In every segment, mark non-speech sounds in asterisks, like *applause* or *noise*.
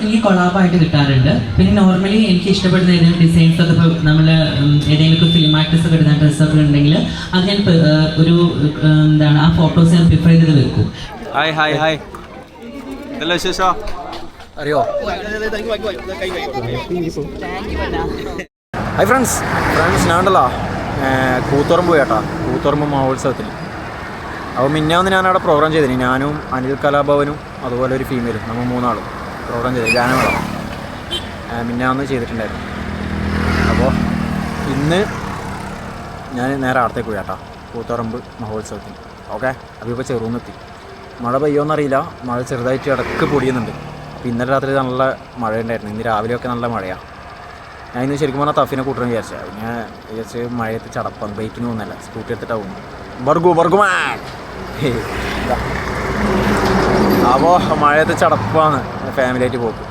എനിക്ക് കൊളാബായിട്ട് കിട്ടാറുണ്ട്. പിന്നെ നോർമലി എനിക്ക് ഇഷ്ടപ്പെടുന്ന ഏതെങ്കിലും ഡിസൈൻസ് ഒക്കെ ഇപ്പോൾ നമ്മൾ ഏതെങ്കിലും ഫിലിം ആക്ടേഴ്സ് ഒക്കെ ഇടുന്ന ഡ്രസ്സൊക്കെ ഉണ്ടെങ്കിൽ അത് ഞാൻ ഒരു എന്താണ് ആ ഫോട്ടോസ് ഞാൻ പ്രിഫർ ചെയ്ത് വെക്കും. ഹായ് ഹായ് ഹായ് നല്ല വിശേഷം? അറിയോ? ഹായ് ഫ്രണ്ട്സ് ഫ്രണ്ട്സ് ഞാൻ ഉണ്ടല്ലോ. കൂത്തുറമ്പ് കേട്ടാ. കൂത്തുറമ്പ് മഹോത്സവത്തിൽ അപ്പോൾ മിന്നാന്ന് ഞാൻ അവിടെ പ്രോഗ്രാം ചെയ്തിന്. ഞാനും അനിൽ കലാഭവനും അതുപോലെ ഒരു ഫീമെയിലും നമ്മൾ മൂന്നാളും പ്രോഗ്രാം ചെയ്തു ഗാനമേള. മിന്നാന്ന് ചെയ്തിട്ടുണ്ടായിരുന്നു. അപ്പോൾ ഇന്ന് ഞാൻ നേരെ അടുത്തേക്ക് പോയി കേട്ടോ പൂത്തറമ്പ് മഹോത്സവത്തിന്. ഓക്കെ? അപ്പോൾ ഇപ്പോൾ ചെറുന്നെത്തി മഴ പെയ്യോന്നറിയില്ല. മഴ ചെറുതായിട്ട് ഇടയ്ക്ക് പൊടിയുന്നുണ്ട്. അപ്പോൾ ഇന്നലെ രാത്രി നല്ല മഴ ഉണ്ടായിരുന്നു ഇന്ന് രാവിലെയൊക്കെ നല്ല മഴയാണ് ഞാൻ ഇന്ന് ശരിക്കും പറഞ്ഞാൽ തഫിനെ കൂട്ടണം വിചാരിച്ചത്. ഞാൻ വിചാരിച്ച് മഴയത്ത് ചടപ്പാണ്. ബൈക്കിന് പോകുന്നല്ല സ്കൂട്ടി എടുത്തിട്ടാണ് പോകുന്നത്. ബർഗു ബർഗുമാൻ *laughs* അപ്പോൾ മഴയത്ത് ചടപ്പാണ് ഫാമിലിയായിട്ട് പോക്ക്.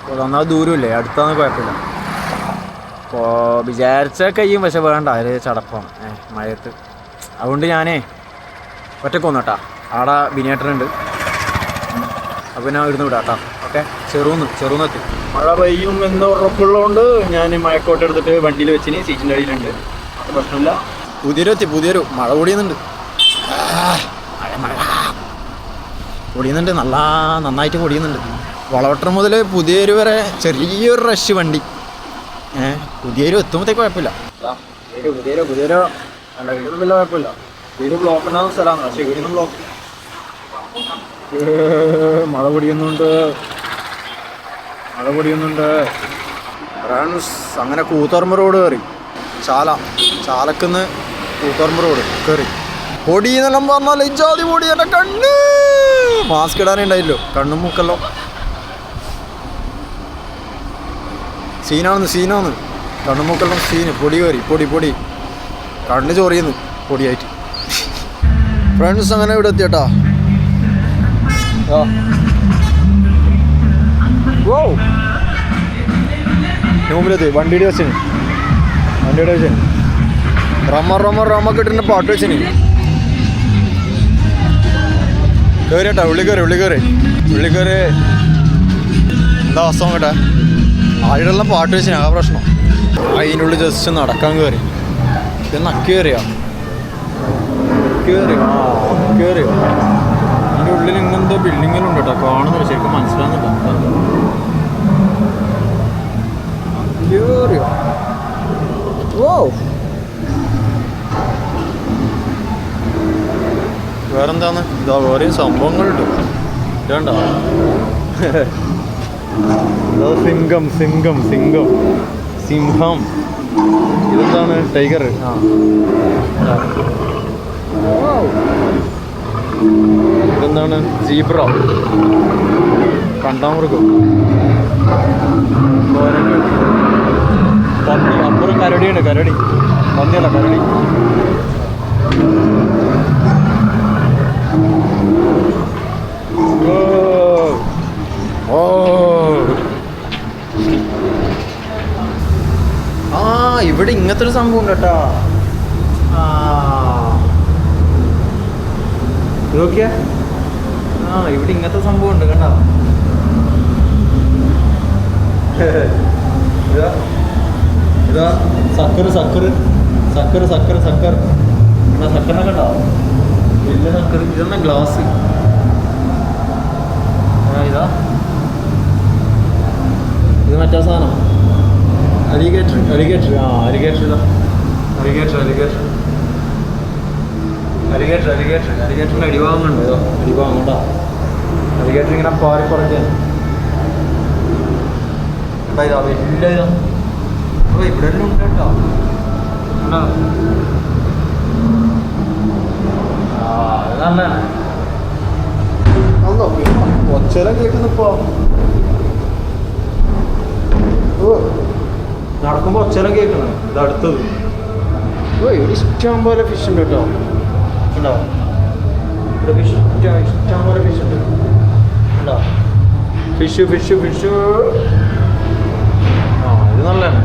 അപ്പോൾ ഒന്നാമത് ദൂരമില്ലേ അടുത്താന്ന് കുഴപ്പമില്ല. അപ്പോൾ വിചാരിച്ച കഴിയും പക്ഷെ വേണ്ട അതിൽ ചടപ്പാണ്. മഴയത്ത്. അതുകൊണ്ട് ഞാനേ ഒറ്റയ്ക്ക് വന്നോട്ടാ. ആടെ ബിനേട്ടനുണ്ട് അപ്പോൾ ഞാൻ ഇരുന്ന് വിടാം ഓക്കെ? ചെറുന്ന് ചെറുന്നെത്തി മഴ പെയ്യും എന്ന് ഉറപ്പുള്ളതുകൊണ്ട് ഞാൻ മഴക്കോട്ട് എടുത്തിട്ട് വണ്ടിയിൽ വെച്ചിന് സീറ്റിന്റെ അടിയിലുണ്ട്. പ്രശ്നമില്ല. പുതിയൊരു എത്തി പുതിയൊരു മഴ മഴ പൊടിയുന്നുണ്ട്. നല്ല നന്നായിട്ട് പൊടിയുന്നുണ്ട്. വളവട്ടം മുതൽ പുതിയൊരു വരെ ചെറിയൊരു റഷ് വണ്ടി. ഏഹ് പുതിയൊരു എത്തുമ്പോഴത്തേക്ക് കുഴപ്പമില്ല. മഴ പൊടിയുന്നുണ്ട്. മഴ പൊടിയുന്നുണ്ട്. അങ്ങനെ കൂത്തോർമ്മ റോഡ് കയറി ചാല ചാലക്കുന്ന് കൂത്തോർമ്മ റോഡ് കയറി പൊടി എന്നെല്ലാം പറഞ്ഞാൽ ഇജാതി പൊടി എന്റെ കണ്ണ്. മാസ്ക് ഇടാനേ ഉണ്ടായില്ലോ കണ്ണും മൂക്കല്ലോ. സീനാണെന്ന് സീനാണ്. കണ്ണും മൂക്കെല്ലാം സീന്. പൊടി കയറി പൊടി പൊടി. കണ്ണ് ചോറിയെന്ന് പൊടിയായിട്ട്. ഫ്രണ്ട്സ് അങ്ങനെ ഇവിടെ എത്തിയട്ടാ. ഓ നോമ്പിലെത്തി. വണ്ടിയുടെ വെച്ചിന് വണ്ടിയുടെ വെച്ചിന് റമ്മ റമ്മ റമ്മ കിട്ടുന്ന പാട്ട് വെച്ചിന്. കയറിയട്ടാ ഉള്ളി കയറി ഉള്ളി കയറി ഉള്ളി കയറി എന്താ അവസ്ഥ കേട്ടാ ആഴെല്ലാം പാട്ട് വെച്ചിന് ആ പ്രശ്നം. അതിന്റെ ഉള്ളിൽ ജസ്റ്റ് നടക്കാൻ കയറി പിന്നെ അക്കി കയറിയാ അതിന്റെ ഉള്ളിൽ ഇങ്ങനത്തെ ബിൽഡിങ്ങിലുണ്ട് കേട്ടോ കാണുന്നില്ല ശരിക്കും മനസ്സിലാകുന്നില്ല കയറിയോ ഓ! വേറെന്താന്ന് ഇതാ ഓരോ സംഭവങ്ങളുണ്ട്. ഇതുണ്ടോ? ഇതാ സിംഹം സിംഗം സിംഹം. ഇതെന്താണ്? ടൈഗർ. ആ. ഇതെന്താണ്? സീബ്ര. മുറുക്കും പന്നി അപ്പുറം കരടിയാണ് കരടി. പന്നിയല്ല കരടി. ഇവിടെ ഇങ്ങനത്തെ ഒരു സംഭവം ഉണ്ട് കേട്ടാ. നോക്കിയാ. ആ ഇവിടെ ഇങ്ങനത്തെ സംഭവം ഉണ്ട് കണ്ടോ. *laughs* ഇതാ. ഇതാ. സക്കർ സക്കർ സക്കർ സക്കർ സക്കർ. എന്നാ സക്കറിനെ കണ്ടോ? വലിയ സക്കർ ഇതെന്നാ ഗ്ലാസ്? ഇതാ. ഇത് മറ്റേ സാധനം. അലിഗേറ്റർ. അലിഗേറ്റർ. ആ alligator alligator alligator. Alligator alligator. അലിഗേറ്ററിന്റെ അടിഭാഗം കേട്ടോ അലിഗേറ്റർ ഇങ്ങനെ പാറി കുറയ്ക്കാൻ എന്താ ഇതാ? വലിയ ഓ ഇവിടെ എല്ലാം ഉണ്ട് കേട്ടോ. കണ്ടോ? ആ അത് നല്ലതാണ്. ഒച്ചരം കേൾക്കുന്നിപ്പോ. ഓ. നടക്കുമ്പോ ഒച്ചരം കേൾക്കണം. ഇത് അടുത്തത്. ഇഷ്ടം പോലെ ഫിഷ് ഉണ്ട് കേട്ടോ. ഉണ്ടോ? ഇവിടെ ഫിഷ് ഇഷ്ടം പോലെ ഫിഷ് ഉണ്ട്. ഉണ്ടോ? ഫിഷ് ഫിഷ് ഫിഷ് ആ ഇത് നല്ലതാണ്.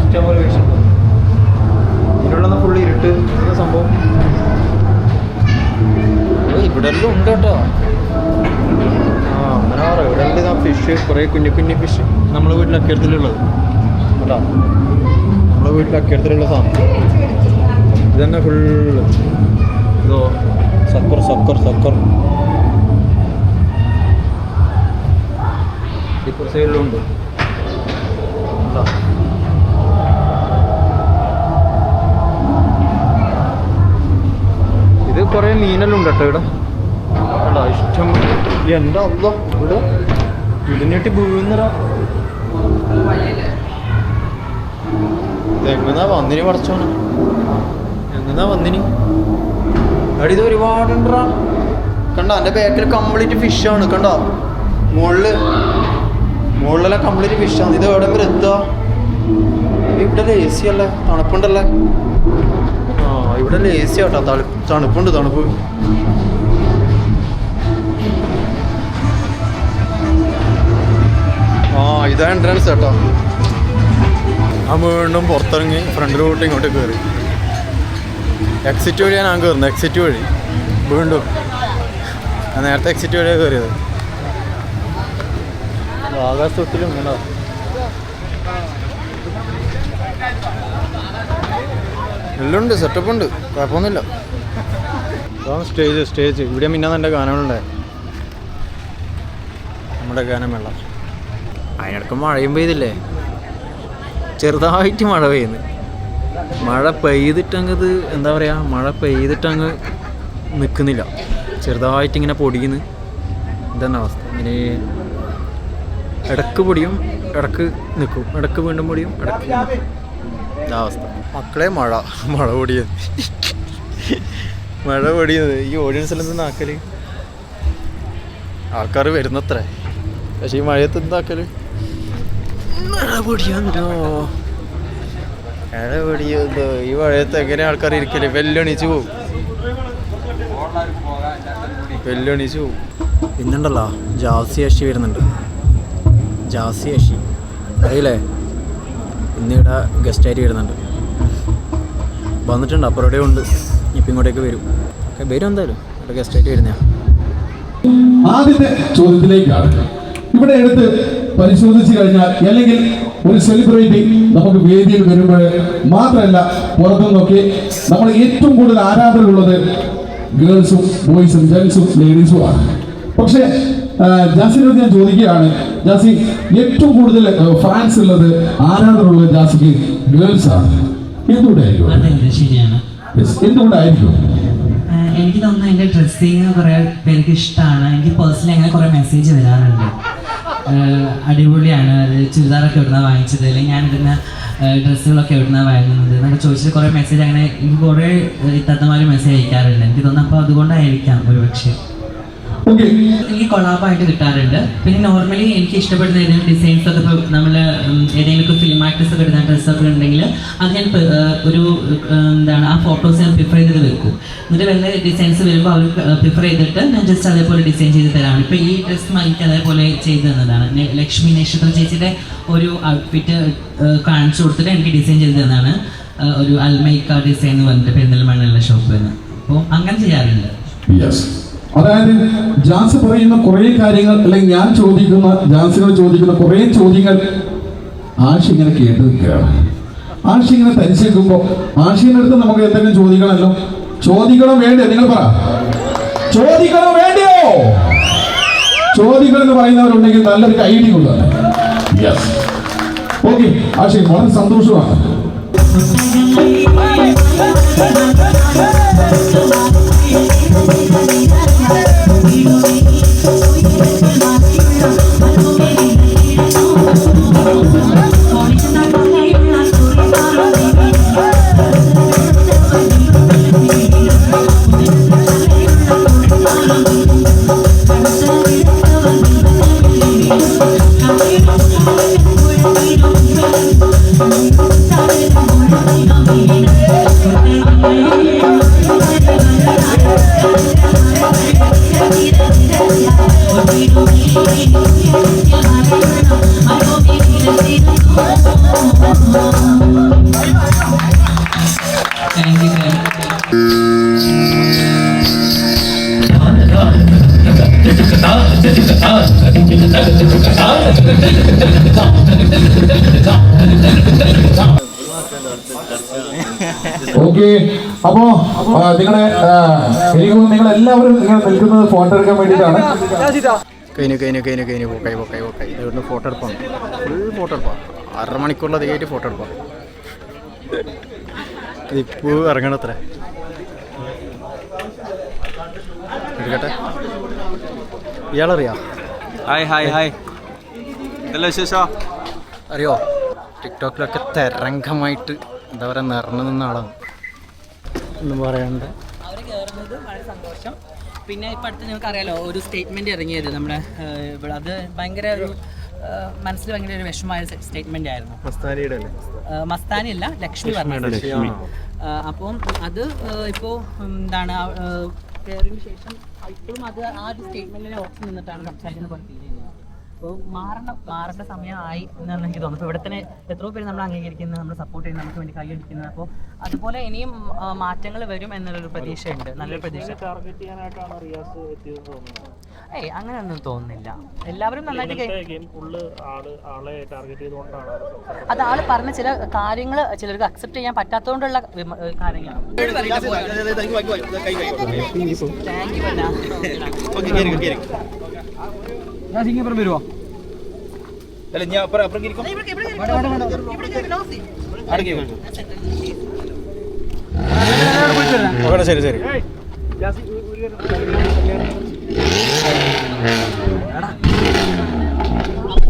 ഇഷ്ടം പോലെ ഫിഷ് ഉണ്ട്. ഇതിനുള്ള ഫുള്ള് ഇരുട്ട്. സംഭവം? ഇവിടെ എല്ലാം ഉണ്ട് കേട്ടോ. പറ ഇവിടെ ഉണ്ട് ഇതാ ഫിഷ് കുറേ കുഞ്ഞു കുഞ്ഞു ഫിഷ് നമ്മളെ വീട്ടിൽ അക്കരത്തിലുള്ളത്. കേട്ടോ? നമ്മളെ വീട്ടിൽ അക്കരത്തിലുള്ള സാധനം. ഇതന്നെ ഫുള്ള് ഇതോ സക്കർ സക്കർ സക്കർ. ഇപ്പുറ സൈഡിലും ഉണ്ട് കണ്ടോ? ഇത് കുറേ മീനെല്ലാം ഉണ്ട് കേട്ടോ? ഇവിടെ ഇഷ്ടം എന്താ അല്ലോ ഇവിടെ? ഇതിനെട്ടി വീഴുന്നടാ എങ്ങനാ വന്നിനി പടച്ചോണ് എങ്ങനാ വന്നിനി? എടി ഇത് ഒരുപാടുണ്ടാ കണ്ടോ എന്റെ ബാക്കിൽ കംപ്ലീറ്റ് ഫിഷാണ് കണ്ടോ? മുകളിൽ മുകളിലെല്ലാം കംപ്ലീറ്റ് ഫിഷാണ് ഇത് എവിടെ വരെ എത്തുക? ഇവിടെ എ സി അല്ലേ? തണുപ്പുണ്ടല്ലേ? ആ ഇവിടെ എ സി ആട്ടോ തണുപ്പുണ്ട് തണുപ്പ്. ഇതാ എൻട്രൻസ് കേട്ടോ ആ വീണ്ടും പുറത്തിറങ്ങി ഫ്രണ്ടിലോട്ട് ഇങ്ങോട്ട് കയറി എക്സിറ്റ് വഴിയാണ് ഞാൻ കയറുന്നത് എക്സിറ്റ് വഴി. വീണ്ടും. ഞാൻ നേരത്തെ എക്സിറ്റ് വഴിയാണ് കയറിയത് ആകാശത്തിലും ഇങ്ങനെ. എല്ലാം ഉണ്ട് സെറ്റപ്പ് ഉണ്ട്. കുഴപ്പമൊന്നുമില്ല. സ്റ്റേജ് സ്റ്റേജ് ഇവിടെ മിന്നാന്ന് എന്റെ ഗാനങ്ങളുണ്ടേ നമ്മുടെ ഗാനമേള. അതിനിടക്ക് മഴയും പെയ്തില്ലേ? ചെറുതായിട്ട് മഴ പെയ്യുന്നു. മഴ പെയ്തിട്ടങ്ങത് എന്താ പറയുക മഴ പെയ്തിട്ടങ്ങ് നിൽക്കുന്നില്ല ചെറുതായിട്ട് ഇങ്ങനെ പൊടിയുന്നു. എന്താണ് അവസ്ഥ? ഇങ്ങനെ ഇടയ്ക്ക് പൊടിയും ഇടയ്ക്ക് നിൽക്കും ഇടയ്ക്ക് വീണ്ടും പൊടിയും ഇടയ്ക്ക് ഇതാ അവസ്ഥ. മക്കളെ മഴ. മഴ പൊടിയത് മഴ പൊടിയത് ഈ ഓഡിയൻസിൽ നിന്ന് ആക്കൽ? ആൾക്കാർ വരുന്നത്രേ. പക്ഷേ ഈ മഴയത്ത് എന്താക്കൽ പൊടിയത് ഈ വഴയത്ത് എങ്ങനെ ആൾക്കാർ ഇരിക്കൽ? വെല്ലണിച്ചു പോവും. വെല്ലണിച്ച് പോവും. ഇന്നുണ്ടല്ലോ. ജാസി അഷി വരുന്നുണ്ട്. ജാസി അഷി അറിയില്ലേ? ഇന്നിവിടെ ഗസ്റ്റായിട്ട് വരുന്നുണ്ട്. വന്നിട്ടുണ്ട്. അപ്പുറം ഉണ്ട്. ഇപ്പം ഇങ്ങോട്ടേക്ക് വരും. ഓക്കെ വരും എന്തായാലും. ഇവിടെ ഗസ്റ്റായിട്ട് വരുന്നതാണ് ആദ്യത്തെ ചോദ്യത്തിലേക്കാണ് ഇവിടെ എടുത്ത് പരിശോധിച്ച് കഴിഞ്ഞാൽ അല്ലെങ്കിൽ ഒരു സെലിബ്രിറ്റി നമുക്ക് വേദിയിൽ വരുമ്പോൾ മാത്രമല്ല പുറത്തുനിന്നൊക്കെ നമ്മൾ ഏറ്റവും കൂടുതൽ ആരാധനയുള്ളത് ഗേൾസും ബോയ്സും ജെൻസും ലേഡീസും ആണ്. പക്ഷേ ജാസിനോട് ഞാൻ ചോദിക്കുകയാണ് ജാസി ഏറ്റവും കൂടുതൽ ഫാൻസ് ഉള്ളത് ആരാധനയുള്ളത് ജാസിക്ക് ഗേൾസ് ആണ്. എന്തുകൊണ്ടായിരിക്കും? എനിക്ക് തോന്നുന്നു എന്റെ ഡ്രസ്സിങ് കുറേ പേർക്ക് ഇഷ്ടമാണ്. എനിക്ക് പേഴ്സണലി അങ്ങനെ കുറേ മെസ്സേജ് വരാറുണ്ട്. അടിപൊളിയാണ്. അത് ചുരിദാറൊക്കെ എവിടുന്നാണ് വാങ്ങിച്ചത്? അല്ലെങ്കിൽ ഞാൻ ഇടുന്ന ഡ്രസ്സുകളൊക്കെ എവിടുന്നാണ് വാങ്ങുന്നത് എന്നൊക്കെ ചോദിച്ചിട്ട് കുറേ മെസ്സേജ് അങ്ങനെ എനിക്ക് കുറേ ഇത്തത്തമാര് മെസ്സേജ് അയക്കാറുണ്ട്. എനിക്ക് തോന്നുന്നു അപ്പോൾ അതുകൊണ്ടായിരിക്കാം ഒരു പക്ഷേ ഓക്കെ എനിക്ക് കൊളാബായിട്ട് കിട്ടാറുണ്ട്. പിന്നെ നോർമലി എനിക്ക് ഇഷ്ടപ്പെടുന്ന ഏതെങ്കിലും ഡിസൈൻസ് ഒക്കെ ഇപ്പോൾ നമ്മൾ ഏതെങ്കിലും ഫിലിം ആക്ടേഴ്സ് ഒക്കെ ഇടുന്ന ഡ്രസ്സൊക്കെ ഉണ്ടെങ്കിൽ അത് ഞാൻ ഒരു എന്താണ് ആ ഫോട്ടോസ് ഞാൻ പ്രിഫർ ചെയ്ത് വെക്കും. എന്നിട്ട് വല്ല ഡിസൈൻസ് വരുമ്പോൾ അവർ പ്രിഫർ ചെയ്തിട്ട് ഞാൻ ജസ്റ്റ് അതേപോലെ ഡിസൈൻ ചെയ്ത് തരാണ്. ഇപ്പോൾ ഈ ഡ്രസ്സ് എനിക്ക് അതേപോലെ ചെയ്ത് തന്നതാണ്. ലക്ഷ്മി നക്ഷത്ര ചേച്ചിയുടെ ഒരു ഔട്ട്ഫിറ്റ് കാണിച്ചു കൊടുത്തിട്ട് എനിക്ക് ഡിസൈൻ ചെയ്ത് തന്നതാണ്. ഒരു അൽമൈക്ക ഡിസൈൻ എന്ന് പറഞ്ഞിട്ട് പെരിന്തൽമണ്ണുള്ള ഷോപ്പിൽ നിന്ന് അപ്പോൾ അങ്ങനെ ചെയ്യാറുണ്ട്. യെസ് അതായത് ജാസ് പറയുന്ന കുറേ കാര്യങ്ങൾ അല്ലെങ്കിൽ ഞാൻ ചോദിക്കുന്ന ജാസിനോട് ചോദിക്കുന്ന കുറേ ചോദ്യങ്ങൾ ആഷി ഇങ്ങനെ കേട്ട് നിൽക്കുകയാണ്. ആഷി ഇങ്ങനെ തരിച്ചു നിൽക്കുമ്പോൾ ആഷിനടുത്ത് അടുത്ത് നമുക്ക് എന്തെങ്കിലും ചോദിക്കണമല്ലോ ചോദിക്കണം വേണ്ടേ നിങ്ങൾ പറ. ചോദിക്കണം വേണ്ടിയോ? ചോദിക്കണം എന്ന് പറയുന്നവരുണ്ടെങ്കിൽ നല്ലൊരു കൈഡി യെസ് ഓക്കെ ആഷി വളരെ സന്തോഷമാണ്. ഓക്കെ. അപ്പോ നിങ്ങളെ എനിക്ക് നിങ്ങൾ എല്ലാവരും നിങ്ങൾ നിൽക്കുന്നത് ഫോട്ടോ എടുക്കാൻ വേണ്ടിയിട്ടാണ്. കഴിഞ്ഞു കഴിഞ്ഞു കഴിഞ്ഞു കഴിഞ്ഞു. പോക്കായി പോക്കായി പോക്കായി ഇവിടുന്ന് ഫോട്ടോ എടുപ്പാണ്. ഫുൾ ഫോട്ടോ എടുപ്പാണ് അര മണിക്കൂറിലധികമായിട്ട് ഫോട്ടോ എടുപ്പാണ് ഇപ്പോൾ ഇറങ്ങണത്രേ. എടുക്കട്ടെ. ഇയാളറിയാ? Hi hi hi. ഇതല്ല വിശേഷോ? അറിയോ? ടിക്ടോക്കിലൊക്കെ തരംഗമായിട്ട് എന്താ പറയുക നിറഞ്ഞു നിന്ന ആളാണ്. ഒന്നും പറയുന്നത് അവർ കയറുന്നത് വളരെ സന്തോഷം. പിന്നെ ഇപ്പം അടുത്ത് നിങ്ങൾക്ക് അറിയാലോ ഒരു സ്റ്റേറ്റ്മെന്റ് ഇറങ്ങിയത് നമ്മുടെ ഇവിടെ അത് ഭയങ്കര ഒരു മനസ്സിൽ ഭയങ്കര ഒരു വിഷമമായ സ്റ്റേറ്റ്മെന്റ് ആയിരുന്നു. മസ്താനി അല്ല ലക്ഷ്മി പറഞ്ഞത് അപ്പം അത് ഇപ്പോ ഇപ്പോൾ എന്താണ് കയറിയതിന് ശേഷം ഇപ്പോഴും അത് ആ ഒരു സ്റ്റേറ്റ്മെന്റിനെ ഓർത്ത് നിന്നിട്ടാണ് സംസാരിക്കുന്നത് പോലെ ഫീൽ ചെയ്യുന്നത്. അപ്പോൾ മാറണം മാറേണ്ട സമയമായി എന്നാണ് എനിക്ക് തോന്നുന്നത്. ഇവിടെ തന്നെ എത്രയോ പേര് നമ്മൾ അംഗീകരിക്കുന്നത് നമ്മൾ സപ്പോർട്ട് ചെയ്യുന്നത് നമുക്ക് വേണ്ടി കൈയടിക്കുന്നത് അപ്പോൾ അതുപോലെ ഇനിയും മാറ്റങ്ങൾ വരും എന്നുള്ളൊരു പ്രതീക്ഷയുണ്ട്. നല്ലൊരു പ്രതീക്ഷ. ഏയ് അങ്ങനെ ഒന്നും തോന്നുന്നില്ല. എല്ലാവരും നന്നായിട്ട് അത് ആൾ പറഞ്ഞ ചില കാര്യങ്ങൾ ചിലർക്ക് അക്സെപ്റ്റ് ചെയ്യാൻ പറ്റാത്തതുകൊണ്ടുള്ള കാര്യങ്ങളാണ്. താങ്ക് കാര്യങ്ങളാണ് Thank you വരുമോ അല്ല ഞാൻ അപ്പുറം അപ്പുറം ഇരിക്കും ഓക്കെ ശരി ശരി.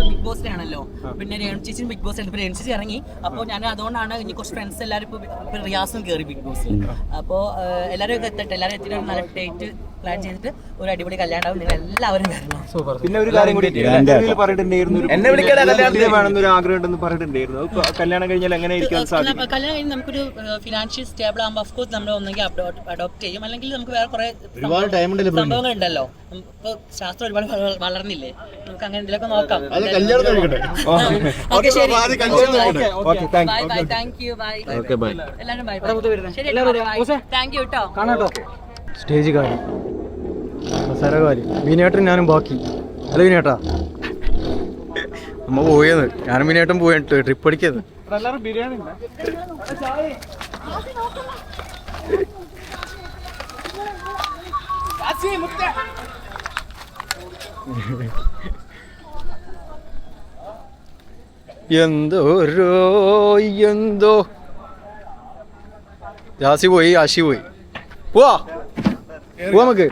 ബിഗ് ബോസിലാണല്ലോ പിന്നെ രേണു ബിഗ് ബോസ് രേണു ഇറങ്ങി. അപ്പോൾ ഞാൻ അതുകൊണ്ടാണ് ഇനി കുറച്ച് ഫ്രണ്ട്സ് എല്ലാവരും ഇപ്പോൾ ഇപ്പൊ റിയാസും കയറി ബിഗ് ബോസിൽ. അപ്പോൾ എല്ലാവരും ഒക്കെ എത്തട്ടെ? എല്ലാവരും എത്തിയിട്ട് ഒരു നല്ല ഡേറ്റ് പ്ലാൻ ചെയ്തിട്ട് ഒരു അടിപൊളി കല്യാണം നിങ്ങൾ എല്ലാവരും വരണം. പിന്നെ ഒരു കാര്യം കൂടി ഇന്റർവ്യൂവിൽ പറഞ്ഞിട്ടുണ്ടായിരുന്നു ഒരു എന്നെ വിളിക്കാതെ കല്യാണത്തിന്? വേണമെന്നൊരു ആഗ്രഹം ഉണ്ടെന്ന് പറഞ്ഞിട്ടുണ്ടായിരുന്നു. അത് ഇപ്പൊ കല്യാണം കഴിഞ്ഞാൽ എങ്ങനെ ഇരിക്കാൻ സാധിക്കും? കല്യാണം കല്യാണം കഴിഞ്ഞ് നമുക്കൊരു ഫിനാൻഷ്യൽ സ്റ്റേബിൾ ആകുമ്പോൾ ഓഫ് കോഴ്സ് നമ്മൾ ഒന്നെങ്കിൽ അഡോപ്റ്റ് ചെയ്യും. അല്ലെങ്കിൽ നമുക്ക് വേറെ കുറെ സംഭവങ്ങൾ ഉണ്ടല്ലോ ഇപ്പൊ ശാസ്ത്രം ഒരുപാട് വള- വളർന്നില്ലേ? നമുക്ക് അങ്ങനെ എന്തെങ്കിലുമൊക്കെ നോക്കാം. ഓക്കെ ശരി. Okay thank bye bye thank you bye okay. Bye എല്ലാവരും ബൈ ശരി താങ്ക് യു കേട്ടോ. സ്റ്റേജ് കാര്യം. കാര്യം വിനേട്ടൻ ഞാനും ബാക്കി. അല്ല വിനേട്ടാ നമ്മ പോയത് ഞാനും വിനേട്ടൻ പോയിട്ട് ട്രിപ്പ് അടിക്കുന്നത് എന്തോരോ എന്തോ ജാസി പോയി ആശി പോയി. പോവാ. പോവാ നമുക്ക്.